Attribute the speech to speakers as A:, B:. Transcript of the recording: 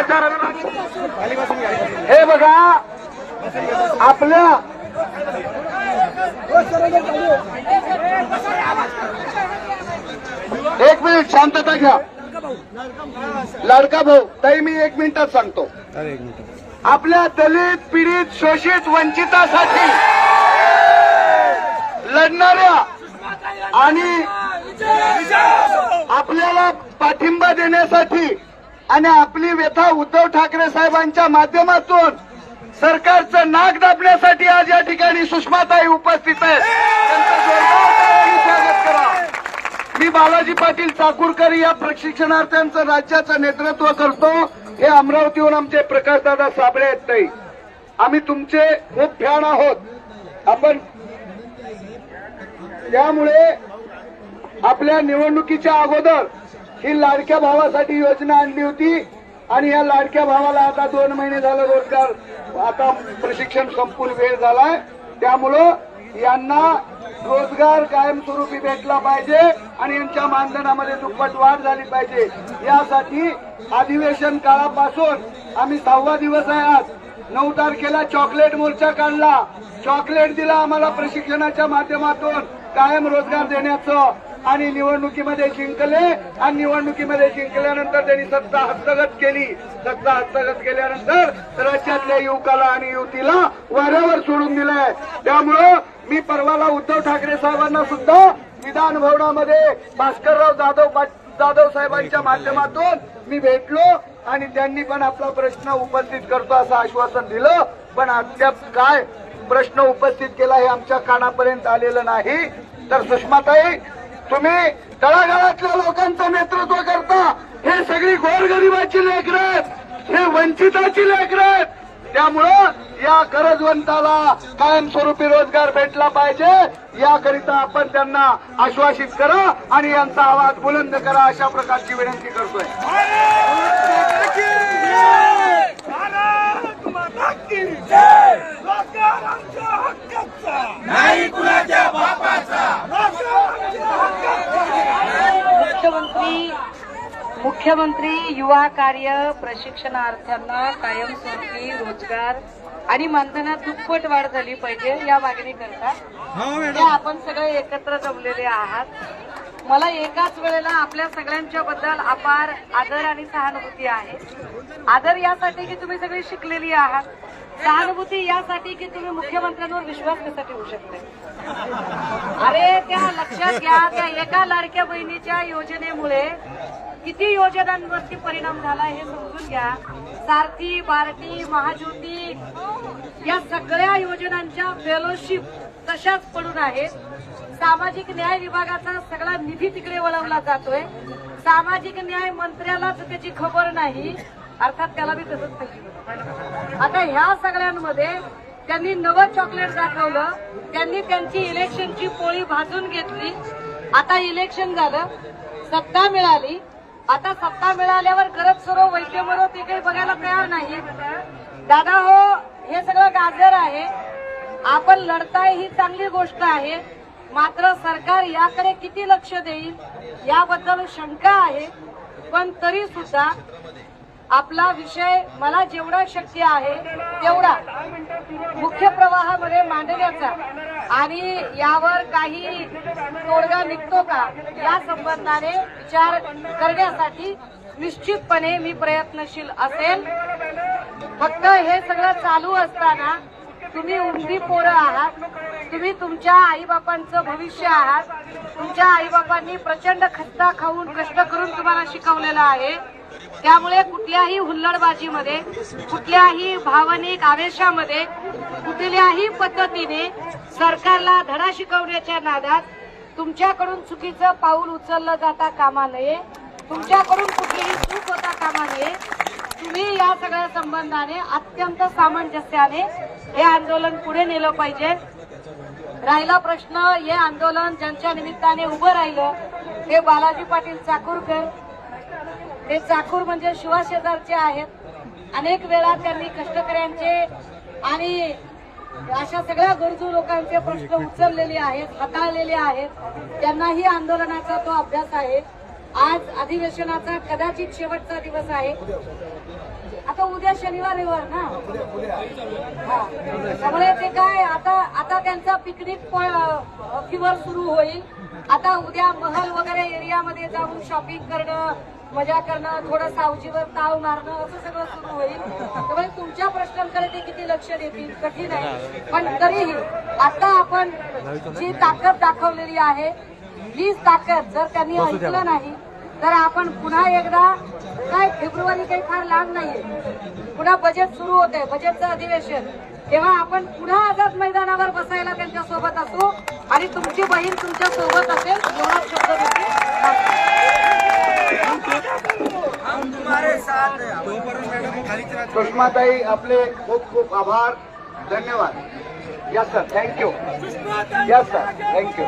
A: आचार हे बघा आपल्या एक मिनिट शांतता घ्या. लाडका भाऊ ताई मी एक मिनिटात सांगतो. आपल्या दलित पीडित शोषित वंचितासाठी लढणाऱ्या आणि आपल्याला पाठिंबा देण्यासाठी आणि आपली व्यथा उद्धव ठाकरे साहेबांच्या माध्यमातून सरकारचं नाक दाबण्यासाठी आज या ठिकाणी सुषमाताई उपस्थित आहेत. स्वागत करा. मी बालाजी पाटील चाकूरकर या प्रशिक्षणार्थ्यांचं राज्याचं नेतृत्व करतो. हे अमरावतीहून आमचे प्रकाशदादा साबळे आहेत ताई. आम्ही तुमचे खूप फॅन आहोत. आपण त्यामुळे आपल्या निवडणुकीच्या अगोदर ही लाडक्या भावासाठी योजना आणली होती. आणि या लाडक्या भावाला आता दोन महिने झालं रोजगार. आता प्रशिक्षण संपूर्ण वेळ झालाय. त्यामुळं यांना रोजगार कायमस्वरूपी भेटला पाहिजे आणि यांच्या मानधनामध्ये दुप्पट वाढ झाली पाहिजे. यासाठी अधिवेशन काळापासून आम्ही सहावा दिवस आहे आज. नऊ तारखेला चॉकलेट मोर्चा काढला. चॉकलेट दिला आम्हाला प्रशिक्षणाच्या माध्यमातून कायम रोजगार देण्याचं. आणि निवडणुकीमध्ये जिंकले. आणि निवडणुकीमध्ये जिंकल्यानंतर त्यांनी सत्ता हस्तगत केली. सत्ता हस्तगत केल्यानंतर राज्यातल्या युवकाला आणि युवतीला वाऱ्यावर सोडून दिलंय. त्यामुळं मी परवाला उद्धव ठाकरे साहेबांना सुद्धा विधान भवनामध्ये भास्करराव जाधव जाधव साहेबांच्या माध्यमातून मी भेटलो आणि त्यांनी पण आपला प्रश्न उपस्थित करतो असं आश्वासन दिलं. पण अद्याप काय प्रश्न उपस्थित केला हे आमच्या कानापर्यंत आलेलं नाही. तर सुषमाताई तुम्ही तळागाळातल्या लोकांचं नेतृत्व करता. हे सगळी गोरगरिबाची लेकर आहेत. हे वंचिताची लेकर आहेत. त्यामुळं या गरजवंताला कायमस्वरूपी रोजगार भेटला पाहिजे. याकरिता आपण त्यांना आश्वासित करा आणि यांचा आवाज बुलंद करा अशा प्रकारची विनंती करतोय
B: भारत माता की जय रोजगार आमच्या हक्काचा नाही कुणाच्या बापाचा रोजगार आमच्या हक्काचा
C: मुख्यमंत्री मुख्यमंत्री युवा कार्य प्रशिक्षणार्थ्यांना कायमस्वरूपी रोजगार आणि मानधनात दुप्पट वाढ झाली पाहिजे या मागणी करता आपण सगळे एकत्र जमलेले आहात. मला एकाच वेळेला आपल्या सगळ्यांच्या बद्दल अपार आदर आणि सहानुभूती आहे. आदर यासाठी की तुम्ही सगळी शिकलेली आहात? सहानुभूती यासाठी की तुम्ही मुख्यमंत्र्यांवर विश्वास कसा ठेवू शकता? अरे त्या लक्षात घ्या त्या एका लाडक्या बहिणीच्या योजनेमुळे किती योजनांवरती परिणाम झाला हे समजून घ्या. सारथी बार्टी महाज्योती या सगळ्या योजनांच्या फेलोशिप तशाच पडून आहेत. सामाजिक न्याय विभागाचा सगळा निधी तिकडे वळवला जातोय. सामाजिक न्याय मंत्र्यालाच त्याची खबर नाही. अर्थात त्याला बी तसंच पाहिजे आता ह्या सगळ्यांमध्ये त्यांनी नवं चॉकलेट दाखवलं. त्यांनी त्यांची इलेक्शनची पोळी भाजून घेतली. आता इलेक्शन झालं. सत्ता मिळाली. आता सत्ता मिळाल्यावर गरज सरो वैद्य मरो ते काही बघायला तयार नाही दादा हो हे सगळं गाजर आहे. आपण लढताय ही चांगली गोष्ट आहे. मात्र सरकार याकडे किती लक्ष देईल याबद्दल शंका आहे. पण तरी सुद्धा आपला विषय मला जेवढा शक्य आहे तेवढा. मुख्य प्रवाहामध्ये मांडण्याचा. आणि यावर काही तोडगा निघतो का? या संबंधाने विचार करण्यासाठी निश्चितपणे मी प्रयत्नशील असेल. फक्त हे सगळं चालू असताना तुम्ही उमदी पोरं आहात. तुम्ही तुमच्या आईबापांचं भविष्य आहात. तुमच्या आईबापांनी प्रचंड खस्ता खाऊन कष्ट करून तुम्हाला शिकवलेलं आहे. त्यामुळे कुठल्याही हुल्लडबाजीमध्ये कुठल्याही भावनिक आवेशामध्ये कुठल्याही पद्धतीने सरकारला धडा शिकवण्याच्या नादात तुमच्याकडून चुकीचं पाऊल उचललं जाता कामा नये. तुमच्याकडून कुठलीही चूक होता कामा नये. तुम्ही या सगळ्या संबंधाने अत्यंत सामंजस्याने हे आंदोलन पुढे नेलं पाहिजे. राहिला प्रश्न हे आंदोलन ज्यांच्या निमित्ताने उभं राहिलं ते बालाजी पाटील चाकूरकर. हे चाकूर म्हणजे शिवा शेजारचे आहेत. अनेक वेळा त्यांनी कष्टकऱ्यांचे आणि अशा सगळ्या गरजू लोकांचे प्रश्न उचललेले आहेत हाताळलेले आहेत. त्यांनाही आंदोलनाचा तो अभ्यास आहे. आज अधिवेशनाचा कदाचित शेवटचा दिवस आहे. आता उद्या शनिवार रविवार ना? त्यामुळे ते काय आता आता त्यांचा पिकनिक फिवर सुरू होईल. आता उद्या महल वगैरे एरियामध्ये जाऊन शॉपिंग करणं मजा करणं थोडं सावजीवर ताव मारणं असं सगळं सुरू होईल. त्यामुळे तुमच्या प्रश्नांकडे ते किती लक्ष देतील कठीण आहे. पण तरीही आता आपण जी ताकद दाखवलेली आहे हीच ताकद जर त्यांनी ऐकलं नाही तर आपण पुन्हा एकदा काय फेब्रुवारी काही फार लांब नाहीये. पुन्हा बजेट सुरू होते बजेटचं अधिवेशन. तेव्हा आपण पुन्हा आझाद मैदानावर बसायला त्यांच्यासोबत असू आणि तुमची बहीण तुमच्यासोबत असेल एवढा शब्द देते.
A: सुषमाताई आपले खूप खूप आभार. धन्यवाद. Yes sir thank you yes sir thank you